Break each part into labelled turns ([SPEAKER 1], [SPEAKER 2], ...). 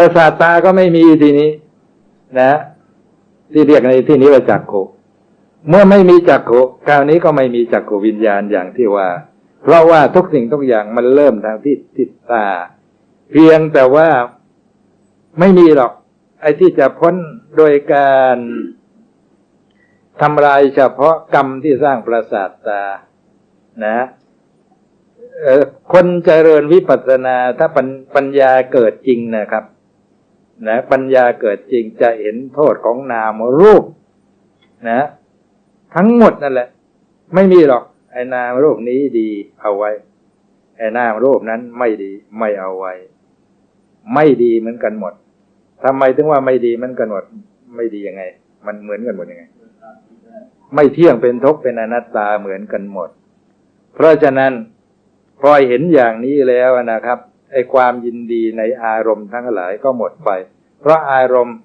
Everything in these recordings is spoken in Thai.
[SPEAKER 1] ประสาทตาก็ไม่มีทีนี้ นะ ที่เรียกในที่นี้ว่าจักขุเมื่อไม่มีจักขุคราวนี้ก็ไม่มีจักขุวิญญาณอย่างที่ว่า เพราะว่าทุกสิ่งทุกอย่างมันเริ่มทางที่ทิศตา เพียงแต่ว่าไม่มีหรอก ไอ้ที่จะพ้นโดยการทำลายเฉพาะกรรมที่สร้างประสาทตา นะคนเจริญวิปัสสนาถ้าปัญญาเกิดจริงนะครับ นะปัญญาเกิดจริงจะเห็นโทษของนามรูป นะ ทั้งหมดนั่นแหละ ไม่มีหรอก ไอ้นามรูปนี้ดีเอาไว้ ไอ้นามรูปนั้นไม่ดีไม่เอาไว้ ไม่ดีเหมือนกันหมดทำไมถึงว่าไม่ดีเหมือนกันหมด ไม่ดียังไง มันเหมือนกันหมดยังไง ไม่เที่ยงเป็นทุกข์เป็นอนัตตาเหมือนกันหมด เพราะฉะนั้นพอเห็นอย่างนี้แล้วนะครับ ไอ้ความยินดีในอารมณ์ทั้งหลายก็หมดไป เพราะอารมณ์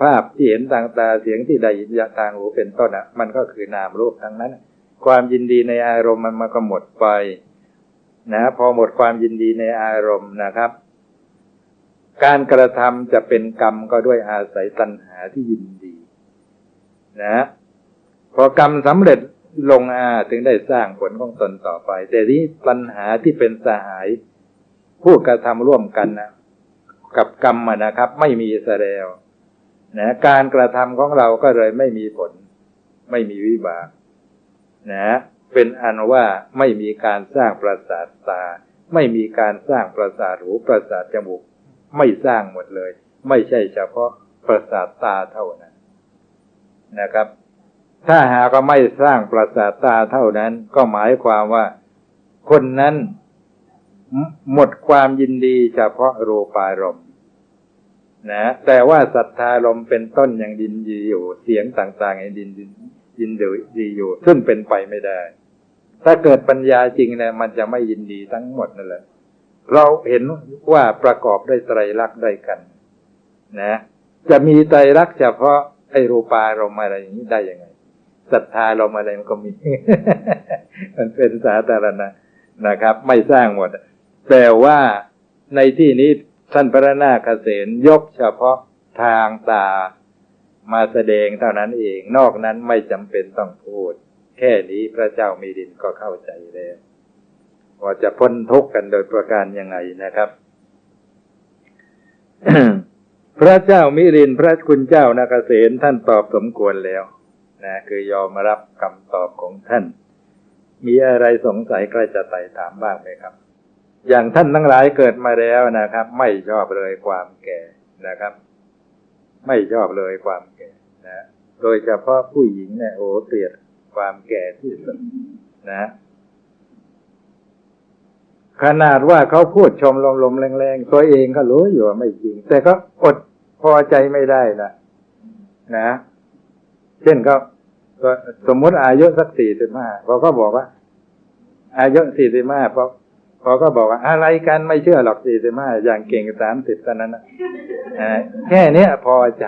[SPEAKER 1] ภาพที่เห็นทางตาเสียงที่ได้ยินทางหูเป็นต้นอะ มันก็คือนามรูปทั้งนั้น ความยินดีในอารมณ์มันมันก็หมดไป นะพอหมดความยินดีในอารมณ์นะครับ การกระทำจะเป็นกรรมก็ด้วยอาศัยตัณหาที่ยินดี นะพอกรรมสำเร็จลงอาถึงได้สร้างผลของตนต่อไป แต่ที่ปัญหาที่เป็นสหาย ผู้กระทำร่วมกันนะกับกรรมนะครับ ไม่มีแสดงนะการกระทำของเราก็เลยไม่มีผล ไม่มีวิบากนะเป็นอันว่าไม่มีการสร้างประสาทตา ไม่มีการสร้างประสาทหูประสาทจมูก ไม่สร้างหมดเลย ไม่ใช่เฉพาะประสาทตาเท่านั้นนะครับ ถ้าหากไม่สร้างประสาทตาเท่านั้น ก็หมายความว่า คนนั้น หมดความยินดีเฉพาะรูปารมณ์นะแต่ว่าศรัทธารมเป็นต้นยังดินดีอยู่ เสียงต่างๆยังดินดินยินดีอยู่ ซึ่งเป็นไปไม่ได้ ถ้าเกิดปัญญาจริงเนี่ยมันจะไม่ยินดีทั้งหมดนั่นแหละเราเห็นว่าประกอบด้วยไตรลักษณ์ด้กัน นะ จะมีไตรลักษณ์เฉพาะไอรูปารมอะไรอย่างนี้ได้ยังไงศรัทธาลมอะไรมันก็มี มันเป็นสาธารณะนะครับ ไม่สร้างหมด แต่ว่าในที่นี้ท่านพระนาคเษนยกเฉพาะทางตามาแสดงเท่านั้นเอง นอกนั้นไม่จำเป็นต้องพูด แค่นี้พระเจ้ามีดินก็เข้าใจแล้วว่าจะพ้นทุกข์กันโดยประการยังไงนะครับพระเจ้ามิรินพระคุณเจ้านาคเษนท่านตอบสมควรแล้วนะคือยอมรับคำตอบของท่าน มีอะไรสงสัยใครจะไต่ถามบ้างไหมครับ อย่างท่านทั้งหลายเกิดมาแล้วนะครับ ไม่ชอบเลยความแก่นะครับ ไม่ชอบเลยความแก่นะโดยเฉพาะผู้หญิงเนี่ยโอ้เกลียดความแก่ที่สุดนะ ขนาดว่าเขาพูดชมลมๆแรงๆตัวเองก็รู้อยู่ว่าไม่จริง แต่ก็อดพอใจไม่ได้นะนะ เช่นก็สมมติอายุสักสี่สิบห้าพอก็บอกว่า อายุสี่สิบห้าเพอ พอก็บอกว่าอะไรกันไม่เชื่อหรอกสี่สิบห้าอย่างเก่งสามสิบตอนนั้นนะแค่เนี้ยพอใจ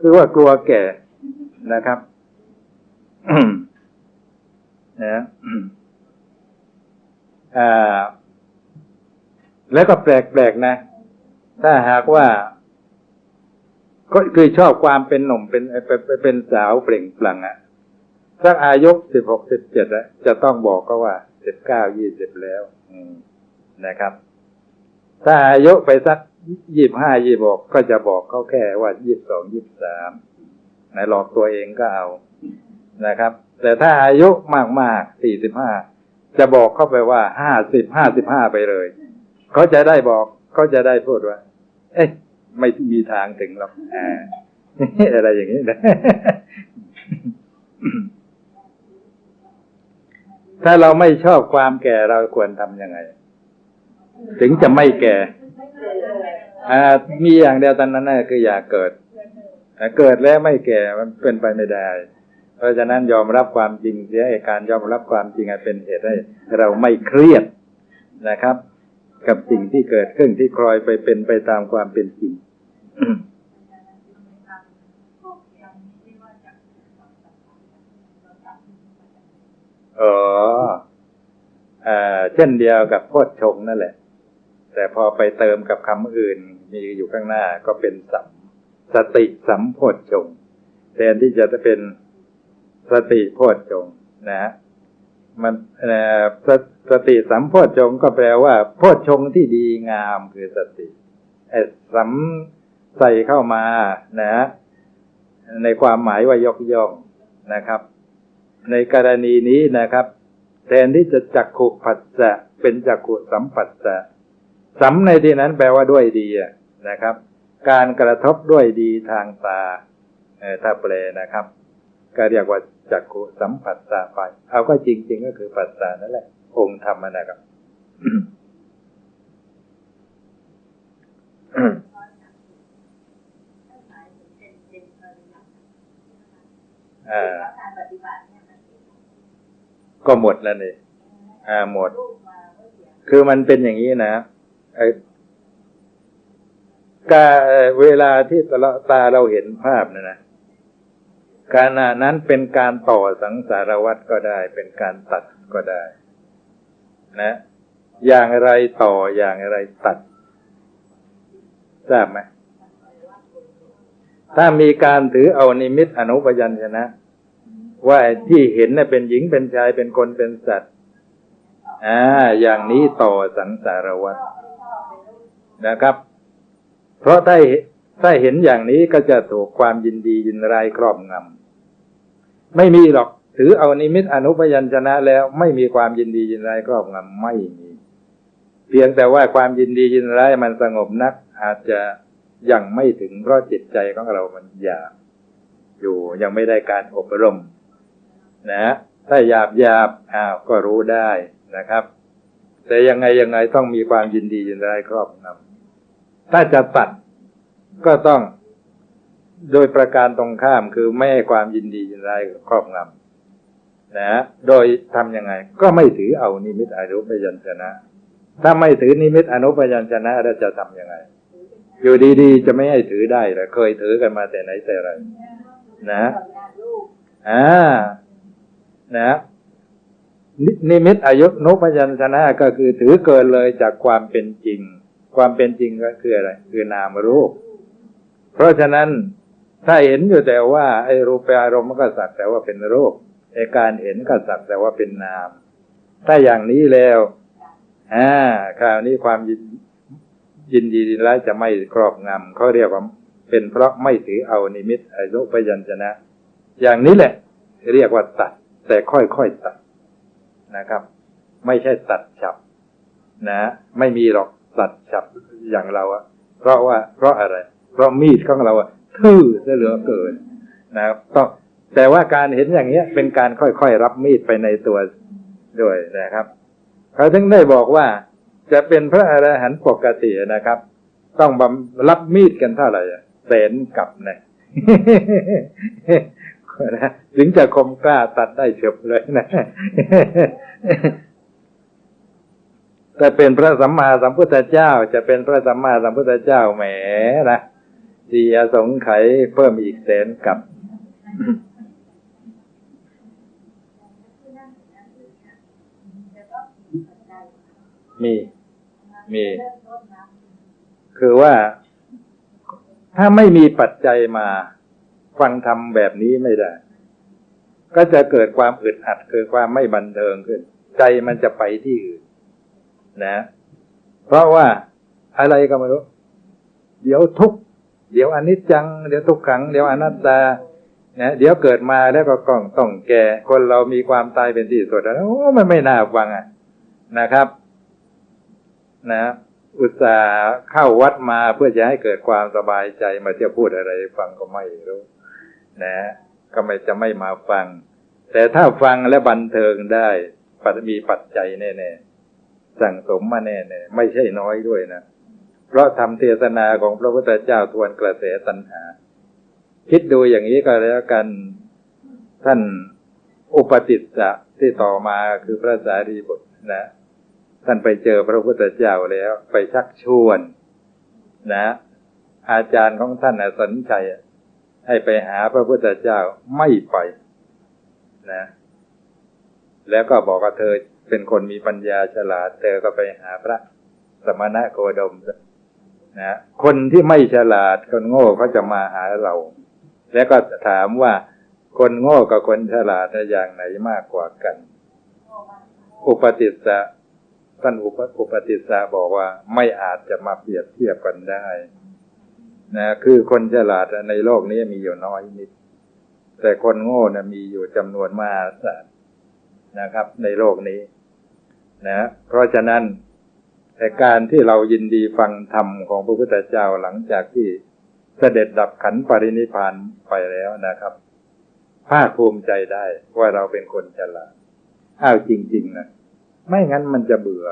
[SPEAKER 1] คือว่ากลัวแก่นะครับนะอ่าแล้วก็แปลกๆนะ ถ้าหากว่า ก็คือชอบความเป็นหนุ่มเป็นเป็นเป็นสาวเปล่งปลั่งอะสักอายุสิบหกสิบเจ็ดอะจะต้องบอกก็ว่า สิบเก้ายี่สิบแล้วนะครับ ถ้าอายุไปสักยี่บห้ายี่บอกก็จะบอกเขาแค่ว่ายี่บสองยี่บสามไหนหลอกตัวเองก็เอานะครับ แต่ถ้าอายุมากมากสี่สิบห้าจะบอกเข้าไปว่าห้าสิบห้าสิบห้าไปเลยเขาจะได้บอกเขาจะได้พูดว่า เอ๊ะไม่มีทางถึงหรอกอ่าอะไรอย่างนี้นะ ถ้าเราไม่ชอบความแก่เราควรทำยังไง ถึงจะไม่แก่มีอย่างเดียวตอนนั้นนะคืออย่าเกิดเกิดแล้วไม่แก่มันเป็นไปไม่ได้ เพราะฉะนั้นยอมรับความจริงเสียการยอมรับความจริงเป็นเหตุให้เราไม่เครียดนะครับ กับสิ่งที่เกิดขึ้นที่คลอยไปเป็นไปตามความเป็นจริง ออเช่นเดียวกับโพชฌงนั่นแหละ แต่พอไปเติมกับคำอื่น มีอยู่ข้างหน้าก็เป็นสัมสติสัมโพชฌงแทนที่จะเป็นสติโพชฌงนะ มันเอ่อสสติสัมโพชฌงก็แปลว่า โพชฌงที่ดีงามคือสติไอ้สัมใส่เข้ามานะ ในความหมายว่ายกย่องนะครับ ในกรณีนี้นะครับ แทนที่จะจักขุผัสสะเป็นจักขุสัมปัสสะสัมในที่นั้นแปลว่าด้วยดีอะนะครับ การกระทบด้วยดีทางตาเอ่อถ้าแปลนะครับ ก็เรียกว่าจักขุสัมปัสสะไป เอาก็จริง ๆ ก็คือปัสสะนั่นแหละ องค์ธรรมนะครับอ่า
[SPEAKER 2] ก็
[SPEAKER 1] หมดแล้วนี่อ่าหมด คือมันเป็นอย่างนี้นะไอ้กาเวลาที่ตาตาเราเห็นภาพนะนะการนั้นเป็นการต่อสังสารวัตรก็ได้ เป็นการตัดก็ได้ นะ อย่างไรต่ออย่างไรตัดทราบไหมถ้ามีการถือเอานิมิตอนุปยัญชนะ ว่าที่เห็นน่ะเป็นหญิงเป็นชายเป็นคนเป็นสัตว์อ่าอย่างนี้ต่อสังสารวัฏนะครับ เพราะถ้าถ้าเห็นอย่างนี้ก็จะถูกความยินดียินร้ายครอบงำไม่มีหรอกถือเอานิมิตอนุพยัญชนะแล้วไม่มีความยินดียินร้ายครอบงำไม่มี เพียงแต่ว่าความยินดียินร้ายมันสงบนัก อาจจะยังไม่ถึงเพราะจิตใจของเรามันหยาบอยู่ยังไม่ได้การอบรม นะถ้าหยาบหยาบอ้าวก็รู้ได้นะครับ แต่ยังไงยังไงต้องมีความยินดียินร้ายครอบงำถ้าจะตัดก็ต้องโดยประการตรงข้ามคือไม่ให้ความยินดียินร้ายครอบงำนะ โดยทำยังไง ก็ไม่ถือเอานิมิตอนุพยัญชนะ ถ้าไม่ถือนิมิตอนุพยัญชนะเราจะทำยังไง อยู่ดีๆ จะไม่ให้ถือได้เลยเคยถือกันมาแต่ไหนแต่ไรนะ
[SPEAKER 2] รูป
[SPEAKER 1] อ่า นะนินิมิตอายุนุพยัญชนะก็คือถือเกินเลยจากความเป็นจริง ความเป็นจริงก็คืออะไร คือนามรูป เพราะฉะนั้นถ้าเห็นอยู่แต่ว่าไอ้รูปอารมณ์มันก็สักแต่ว่าเป็นรูปไอ้การเห็นก็สักแต่ว่าเป็นนาม ถ้าอย่างนี้แล้วอ่าคราวนี้ความยินยินดีร้ายจะไม่ครอบงำเขาเรียกว่าเป็นเพราะไม่ถือเอานิมิตอายุพยัญชนะ อย่างนี้แหละ เรียกว่าตัด แต่ค่อยๆตัดนะครับ ไม่ใช่ตัดฉับ นะ ไม่มีหรอกตัดฉับอย่างเราอะเพราะว่า เพราะอะไร เพราะมีดของเราอะทื่อซะเหลือเกินนะครับต้องแต่ว่าการเห็นอย่างเนี้ย เป็นการค่อยๆรับมีดไปในตัวด้วยนะครับเขาถึงได้บอกว่าจะเป็นพระอรหันต์ปกตินะครับ ต้องรับมีดกันเท่าไหร่แสนกับนะ นะถึงจะคมกล้าตัดได้เฉบเลยนะแต่เป็นพระสัมมาสัมพุทธเจ้า จะเป็นพระสัมมาสัมพุทธเจ้าแหมนะดีอสงไขยเพิ่มอีกแสนกับ
[SPEAKER 2] มี
[SPEAKER 1] มี คือว่าถ้าไม่มีปัจจัยมา ฟังธรรมแบบนี้ไม่ได้ ก็จะเกิดความอึดอัดเกิดความไม่บันเทิงขึ้น ใจมันจะไปที่อื่นนะ เพราะว่าอะไรก็ไม่รู้ เดี๋ยวทุกเดี๋ยวอนิจจัง เดี๋ยวทุกขัง เดี๋ยวอนัตตานะเดี๋ยวเกิดมาแล้วก็ต้องต้องแก่ คนเรามีความตายเป็นที่สุดแล้วโอ้มันไม่น่าฟังอะนะครับ นะ อุตส่าห์เข้าวัดมาเพื่อจะให้เกิดความสบายใจมาเที่ยวพูดอะไรฟังก็ไม่รู้ นะก็ไม่จะไม่มาฟัง แต่ถ้าฟังและบันเทิงได้ปัจมีปัจจัยแน่ๆสั่งสมมาแน่ๆไม่ใช่น้อยด้วยนะเพราะทำเทศนาของพระพุทธเจ้าทวนกระแสตัณหา คิดดูอย่างนี้ก็แล้วกันท่านอุปติสสะที่ต่อมาคือพระสารีบุตรนะ ท่านไปเจอพระพุทธเจ้าแล้ว ไปชักชวน นะ อาจารย์ของท่านสนใจ ให้ไปหาพระพุทธเจ้าไม่ไปนะ แล้วก็บอกว่าเธอเป็นคนมีปัญญาฉลาด เธอก็ไปหาพระสมณะโคดมนะคนที่ไม่ฉลาดคนโง่เขาจะมาหาเรา แล้วก็ถามว่าคนโง่กับคนฉลาดน่ะอย่างไหนมากกว่ากัน อุปติสสะท่านอุปอุปติสสะบอกว่าไม่อาจจะมาเปรียบเทียบกันได้ นะคือคนฉลาดในโลกนี้มีอยู่น้อยนิด แต่คนโง่นะมีอยู่จำนวนมหาศาลนะครับ ในโลกนี้ นะ เพราะฉะนั้นแต่การที่เรายินดีฟังธรรมของพระพุทธเจ้าหลังจากที่เสด็จดับขันปรินิพพานไปแล้วนะครับ ภาคภูมิใจได้ว่าเราเป็นคนฉลาดอ้าวจริง ๆ นะ ไม่งั้นมันจะเบื่อ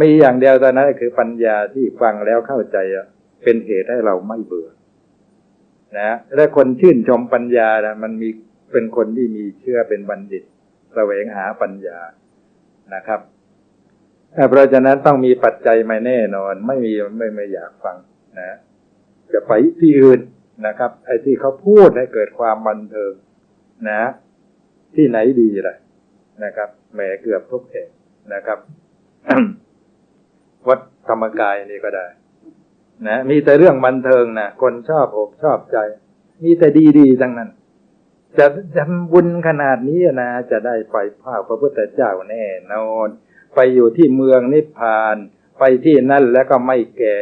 [SPEAKER 1] มีอย่างเดียวตอนนั้นคือปัญญาที่ฟังแล้วเข้าใจ เป็นเหตุให้เราไม่เบื่อ นะ และคนชื่นชมปัญญานะมันมีเป็นคนที่มีเชื่อเป็นบัณฑิตแสวงหาปัญญานะครับเอ่เพราะฉะนั้นต้องมีปัจจัยมาแน่นอน ไม่มีไม่ไม่อยากฟังนะ จะไปที่อื่นนะครับ ไอ้ที่เขาพูดให้เกิดความบันเทิงนะ ที่ไหนดีล่ะนะครับแหมเกือบทุกแห่งนะครับ วัดธรรมกายนี่ก็ได้ นะมีแต่เรื่องบันเทิงนะคนชอบอกชอบใจ มีแต่ดีๆทั้งนั้น จะทำบุญขนาดนี้นะ จะได้ไปภาคพระพุทธเจ้าแน่นอน ไปอยู่ที่เมืองนิพพาน ไปที่นั่นแล้วก็ไม่แก่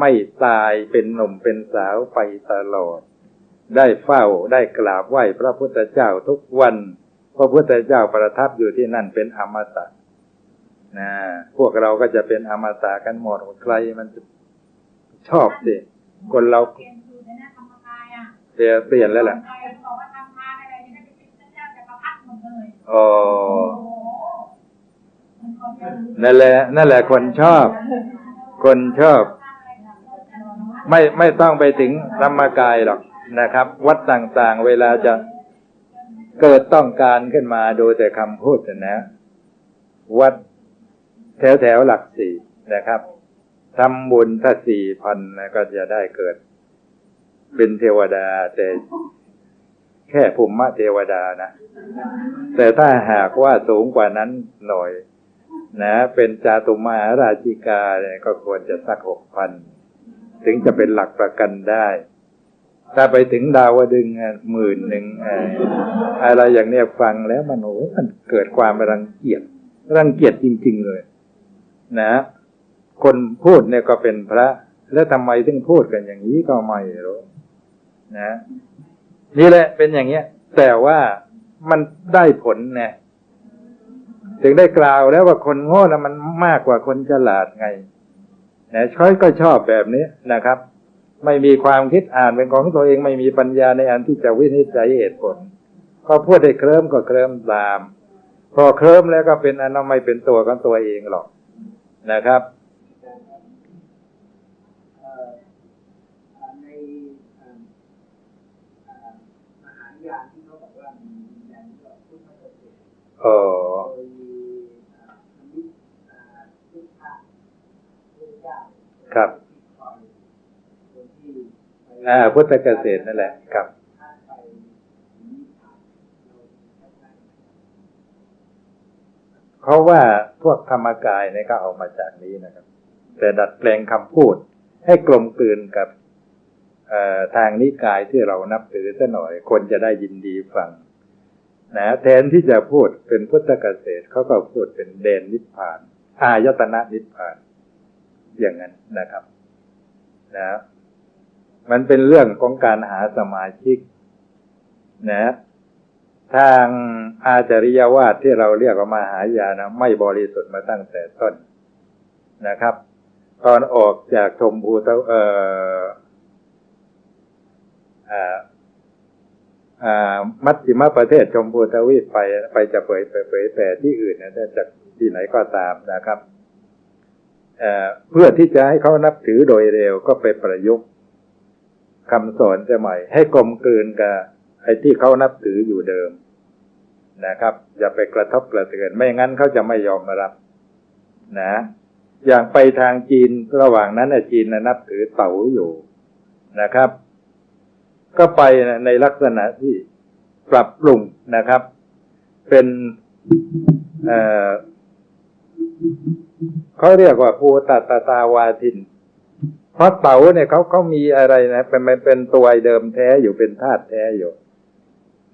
[SPEAKER 1] ไม่ตายเป็นหนุ่มเป็นสาวไปตลอด ได้เฝ้าได้กราบไหว้พระพุทธเจ้าทุกวัน พระพุทธเจ้าประทับอยู่ที่นั่นเป็นอมตะนะพวกเราก็จะเป็นอมตะกันหมดใครมันจะ ชอบสิคนเรา
[SPEAKER 2] เปลี่ยนสูตรเลยนะธรรมกายอะ
[SPEAKER 1] เปลี่ยนเปลี่ยนแล้วแหละ
[SPEAKER 2] บอกว่าทำทานอะไรนี่ได้เป็นพระเจ้าจักรพรรดิหมดเลย
[SPEAKER 1] อ๋อ
[SPEAKER 2] โอ้โหมันคนเดียว
[SPEAKER 1] นั่นแหละ นั่นแหละคนชอบ คนชอบ ไม่ไม่ต้องไปถึงธรรมกายหรอกนะครับ วัดต่างๆ เวลาจะเกิดต้องการขึ้นมาดูแต่คำพูดนะ วัดแถวแถวๆหลักสี่นะครับ ทำบุญถ้าสี่พันนะก็จะได้เกิด เป็นเทวดาแต่แค่ภูมิเทวดานะ แต่ถ้าหากว่าสูงกว่านั้นหน่อย นะ เป็นจาตุมาราชิกาเนี่ยก็ควรจะสักหกพันถึงจะเป็นหลักประกันได้ ถ้าไปถึงดาวดึงหมื่นหนึ่งอะอะไรอย่างเนี้ยฟังแล้วมันโอ้มันเกิดความรังเกียจรังเกียจจริง ๆ เลย นะ คนพูดเนี่ยก็เป็นพระ แล้วทำไมถึงพูดกันอย่างนี้ก็ไม่รู้นะนี่แหละเป็นอย่างเงี้ย แต่ว่ามันได้ผลไงถึงได้กล่าวแล้วว่าคนโง่นะมันมากกว่าคนฉลาดไงนะช้อยก็ชอบแบบนี้นะครับ ไม่มีความคิดอ่านเป็นของตัวเองไม่มีปัญญาในอันที่จะวินิจฉัยเหตุผลก็พูดให้เคลิ้มก็เคลิ้มตาม พอเคลิ้มแล้วก็เป็นอันนั้นไม่เป็นตัวของตัวเองหรอกนะครับ
[SPEAKER 3] เอ่อเอ่อในเอ่อเอ่อมหายานที่เขาบอกว่ามีวิญญาณที่ว่าพุทธเกษตร
[SPEAKER 1] อ๋อ
[SPEAKER 3] โดยมี เออนิมิตเอ่อพุทธะพระเจ้า
[SPEAKER 1] ครับ
[SPEAKER 3] อ่า
[SPEAKER 1] พุทธเกษตรนั่นแหละ ครับ
[SPEAKER 3] เขาใจไหม
[SPEAKER 1] เพราะว่าพวกธรรมกายเนี่ยก็เอามาจากนี้นะครับ แต่ดัดแปลงคำพูด ให้กลมกลืนกับทางนิกายที่เรานับถือซะหน่อย คนจะได้ยินดีฟัง นะแทนที่จะพูดเป็นพุทธเกษตรเขาก็พูดเป็นเดนนิพพาน อายตนะนิพพาน อย่างนั้นนะครับนะมันเป็นเรื่องของการหาสมาชิก นะ ทางอาจริยวาสที่เราเรียกว่ามาหายานะไม่บริสุทธิ์มาตั้งแต่ต้นนะครับ ตอนออกจากชมพูตะเอ่ออ่า มัชฌิมประเทศชมพูทวีปไปไปจะเผยเผยแผ่ที่อื่นนะถ้จากที่ไหนก็ตามนะครับเเพื่อที่จะให้เขานับถือโดยเร็วก็ไปประยุกต์คำสอนสมัยให้กลมกลืนกับไอ้ที่เขานับถืออยู่เดิมนะครับอย่าไปกระทบกระเทือนไม่งั้นเขาจะไม่ยอมรับ นะ อย่างไปทางจีนระหว่างนั้นจีนนับถือเต๋าอยู่นะครับ ก็ไปในลักษณะที่ปรับปรุงนะครับ เป็นเอ่อเขาเรียกว่าภูตตตาวาทิน เพราะเต๋าเนี่ยเขาเขามีอะไรนะ เป็นเป็นตัวเดิมแท้อยู่เป็นธาตุแท้อยู่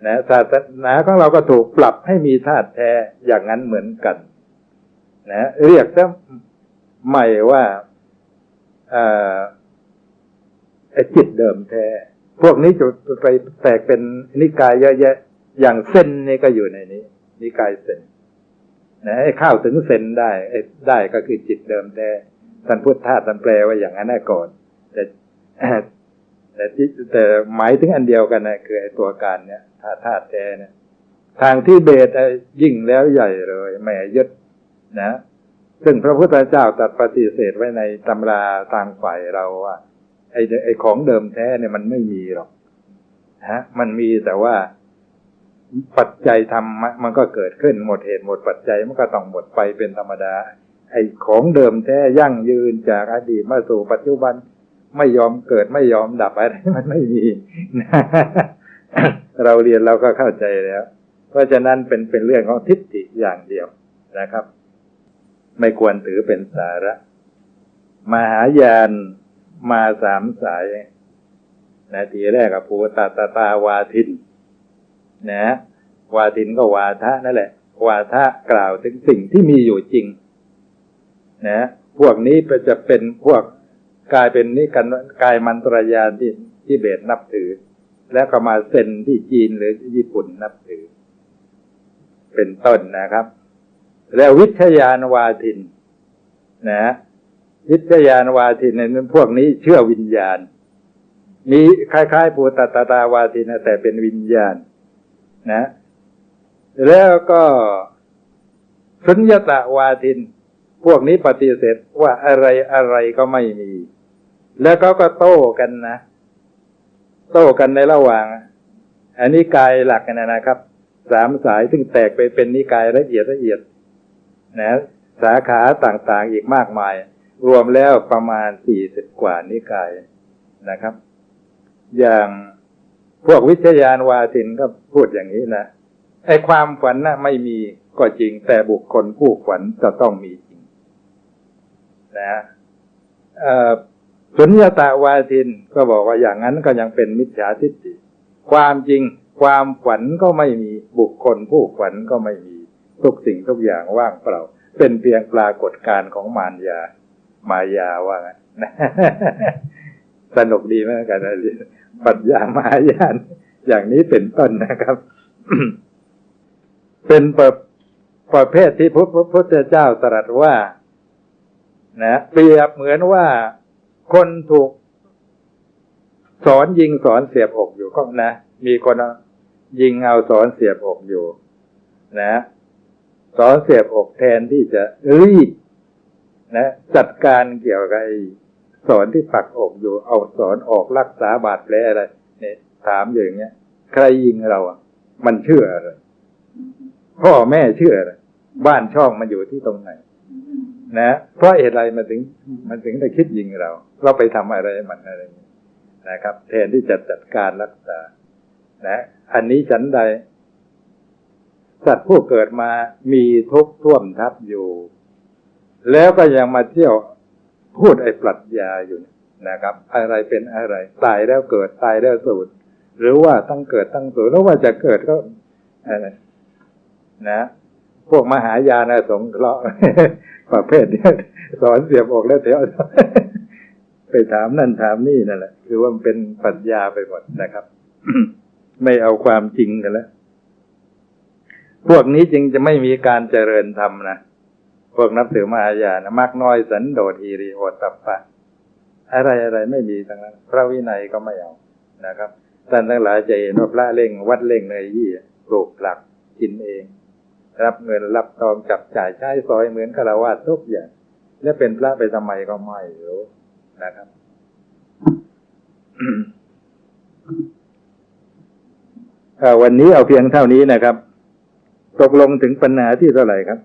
[SPEAKER 1] นะศาสนาของเราก็ถูกปรับให้มีธาตุแท้อย่างนั้นเหมือนกัน นะ เรียกซะใหม่ว่าอ่อไอ้จิตเดิมแท้ พวกนี้จะไปแตกเป็นนิกายเยอะแยะ อย่างเส้นนี่ก็อยู่ในนี้ นิกายเส้นนะให้ข้าวถึงเซนได้ไอ้ได้ก็คือจิตเดิมแท้ท่านพุทธทาสท่านแปลว่าอย่างนั้นก่อน แต่แต่ที่แต่หมายถึงอันเดียวกันนะคือไอ้ตัวการเนี่ยธาตุธาตุแท้เนี่ยทางที่เบสยิ่งแล้วใหญ่เลยไม่ยึดนะ ซึ่งพระพุทธเจ้าตรัสปฏิเสธไว้ในตำราทางฝ่ายเราว่า ไอ้ไอ้ของเดิมแท้เนี่ยมันไม่มีหรอกฮะ มันมีแต่ว่าปัจจัยทำมันก็เกิดขึ้นหมดเหตุหมดปัจจัยมันก็ต้องหมดไปเป็นธรรมดา ไอ้ของเดิมแท้ยั่งยืนจากอดีตมาสู่ปัจจุบันไม่ยอมเกิดไม่ยอมดับอะไรมันไม่มีเราเรียนเราก็เข้าใจแล้ว เพราะฉะนั้นเป็นเป็นเรื่องของทิฏฐิอย่างเดียวนะครับ ไม่ควรถือเป็นสาระ มหายาน มาสามสายนาทีแรกกับภูตตาตาวาทิน นะ วาทินก็วาทะนั่นแหละ วาทะกล่าวถึงสิ่งที่มีอยู่จริง นะ พวกนี้จะเป็นพวกกลายเป็นนี่กันกลายมันตรยานที่ที่เบตนับถือ แล้วก็มาเซนที่จีนหรือญี่ปุ่นนับถือ เป็นต้นนะครับ แล้ววิทยานวาทิน นะ วิทยานวาทินในพวกนี้เชื่อวิญญาณ มีคล้ายๆปูตตาตาวาทินะแต่เป็นวิญญาณ นะ แล้วก็สุญญตาวาทิน พวกนี้ปฏิเสธว่าอะไรอะไรก็ไม่มี แล้วก็ก็โต้กันนะ โต้กันในระหว่าง อันนี้กายหลักนะนะครับ สามสายซึ่งแตกไปเป็นนิกายละเอียดละเอียด นะ สาขาต่างๆอีกมากมาย รวมแล้วประมาณสี่สิบกว่านิกายนะครับ อย่างพวกวิทยานวาทินก็พูดอย่างนี้นะไอ้ความฝันนะ่ะไม่มีก็จริง แต่บุคคลผู้ฝันจะต้องมีจริง นะสุญญตาวาทินก็บอกว่าอย่างนั้นก็ยังเป็นมิจฉาทิฏฐิความจริงความฝันก็ไม่มีบุคคลผู้ฝันก็ไม่มี ทุกสิ่งทุกอย่างว่างเปล่า เป็นเพียงปรากฏการณ์ของมารยา มายาว่างั้นสนุกดีไหมกันนะปัญญามายานอย่างนี้เป็นต้นนะครับ เป็นประประเภทที่พระพุทธเจ้าตรัสว่า นะเปรียบเหมือนว่าคนถูก สอนยิงสอนเสียบอกอยู่ก็นะมีคนยิงเอาสอนเสียบอกอยู่ นะสอนเสียบอกแทนที่จะรีบ นะจัดการเกี่ยวกับสอนที่ปักอกอยู่ เอาสอนออกรักษาบาดแผลอะไรเนี่ยถามอย่างเงี้ย ใครยิงเราอะ มันเชื่ออะไรพ่อแม่เชื่ออะไรบ้านช่องมันอยู่ที่ตรงไหนนะเพราะเหตุไรมันถึง มันถึงได้คิดยิงเรา เราไปทำอะไรมันอะไรนี้นะครับ แทนที่จะจัดการรักษา นะ อันนี้ฉันใด สัตว์ผู้เกิดมามีทุกข์ท่วมทับอยู่ แล้วก็ยังมาเที่ยวพูดไอ้ปรัชญาอยู่นะครับ อะไรเป็นอะไร ตายแล้วเกิดตายแล้วสูญหรือว่าตั้งเกิดตั้งสูญแล้วว่าจะเกิดก็อะไรนะ พวกมหายานสงเคราะห์ประเภทเนี้ยสอนเสียบอกแล้วเดี๋ยวไปถามนั่นถามนี่นั่นแหละ คือว่ามันเป็นปรัชญาไปหมดนะครับ ไม่เอาความจริงกันแล้ว พวกนี้จึงจะไม่มีการเจริญธรรมนะ พวกนับถือมหายานมากน้อยสันโดษฮีริโอตตัปปะ อะไรอะไรไม่มีทั้งนั้น พระวินัยก็ไม่เอานะครับท่านทั้งหลายจะเห็นว่าพระเล่ง วัดเล่งเนยยี่ปลูกหลักกินเอง รับเงินรับทองจับจ่ายใช้สอยเหมือนคารวะทุกอย่าง และเป็นพระไปทำไมก็ไม่รู้นะครับวันนี้เอาเพียงเท่านี้นะครับ ตกลงถึงปัญหาที่เท่าไหร่ครับ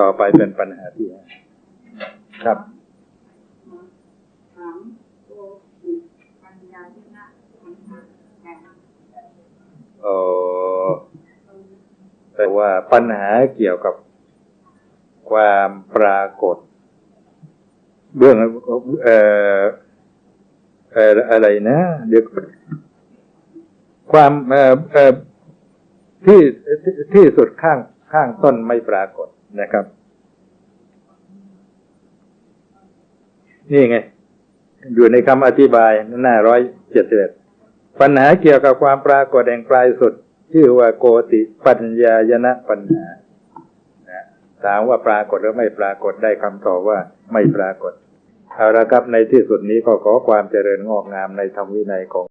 [SPEAKER 1] ต่อไปเป็นปัญหาที่ครับ
[SPEAKER 2] ถามโอปัญญาที่น่าปัญหาแห่ง
[SPEAKER 1] เอแต่ว่าปัญหาเกี่ยวกับความปรากฏเบื้องเอ่อเอ่ออะไรนะเดี๋ยวความเอ่อเอ่อที่ที่ที่สุดข้างข้างต้นไม่ปรากฏ นะครับ นี่ไง อยู่ในคำอธิบายหน้าร้อยเจ็ดสิบเอ็ดปัญหาเกี่ยวกับความปรากฏแห่งปลายสุด ชื่อว่าโกติปัญญายนะปัญหาถามว่าปรากฏหรือไม่ปรากฏได้คำตอบว่าไม่ปรากฏเอาละครับในที่สุดนี้ก็ขอความเจริญงอกงามในธรรมวินัยของ